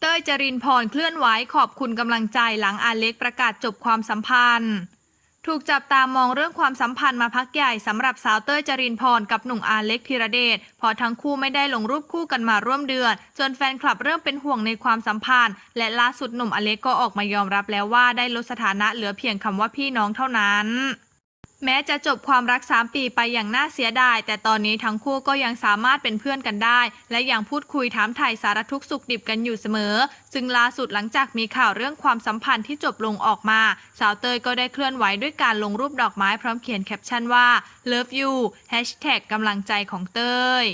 เต้ยจรินพรเคลื่อนไหวขอบคุณกำลังใจหลังอาเล็กประกาศจบความสัมพันธ์ ถูกจับตามองเรื่องความสัมพันธ์มาพักใหญ่สำหรับสาวเต้ยจรินพรกับหนุ่มอาเล็กธีรเดชเพอทั้งคู่ไม่ได้ลงรูปคู่กันมาร่วมเดือน จนแฟนคลับเริ่มเป็นห่วงในความสัมพันธ์ และล่าสุดหนุ่มอาเล็กก็ออกมายอมรับแล้วว่าได้ลดสถานะเหลือเพียงคำว่าพี่น้องเท่านั้น แม้จะจบความรัก 3 ปีไปอย่างน่าเสียดาย แต่ตอนนี้ทั้งคู่ก็ยังสามารถเป็นเพื่อนกันได้ และยังพูดคุยถามไถ่สารทุกข์สุขดิบกันอยู่เสมอ ซึ่งล่าสุดหลังจากมีข่าวเรื่องความสัมพันธ์ที่จบลงออกมา สาวเตยก็ได้เคลื่อนไหวด้วยการลงรูปดอกไม้พร้อมเขียนแคปชั่นว่า love you hashtag กำลังใจของเตย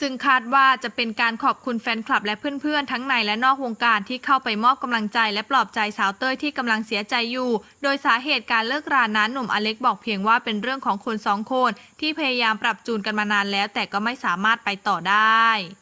ซึ่งคาดว่าจะเป็นการขอบคุณแฟนคลับและเพื่อนๆ ทั้งในและนอกวงการที่เข้าไปมอบกำลังใจและปลอบใจสาวเต้ยที่กำลังเสียใจอยู่ โดยสาเหตุการเลิกรานั้นหนุ่มอเล็กบอกเพียงว่าเป็นเรื่องของคนสองคนที่พยายามปรับจูนกันมานานแล้ว แต่ก็ไม่สามารถไปต่อได้